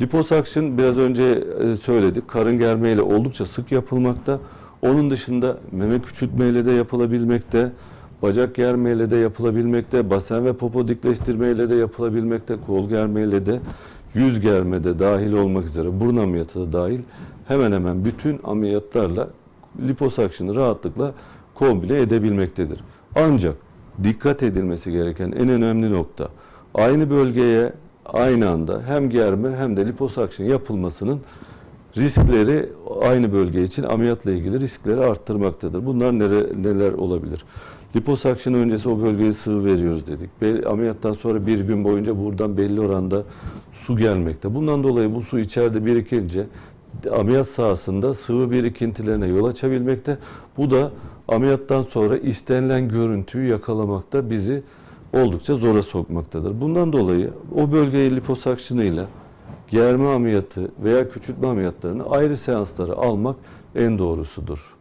Liposuction biraz önce e, söyledik. Karın germeyle oldukça sık yapılmakta. Onun dışında meme küçültmeyle de yapılabilmekte. Bacak germeyle de yapılabilmekte. Basen ve popo dikleştirmeyle de yapılabilmekte. Kol germeyle de yüz germe de dahil olmak üzere burun ameliyatı da dahil hemen hemen bütün ameliyatlarla liposuction'ı rahatlıkla kombine edebilmektedir. Ancak dikkat edilmesi gereken en önemli nokta aynı bölgeye aynı anda hem germe hem de liposuction yapılmasının riskleri aynı bölge için ameliyatla ilgili riskleri arttırmaktadır. Bunlar nere, neler olabilir? Liposuction öncesi o bölgeye sıvı veriyoruz dedik. Be- Ameliyattan sonra bir gün boyunca buradan belli oranda su gelmekte. Bundan dolayı bu su içeride birikince ameliyat sahasında sıvı birikintilerine yol açabilmekte. Bu da ameliyattan sonra istenilen görüntüyü yakalamakta bizi oldukça zora sokmaktadır. Bundan dolayı o bölgeyi liposuction ile germe ameliyatı veya küçültme ameliyatlarını ayrı seanslara almak en doğrusudur.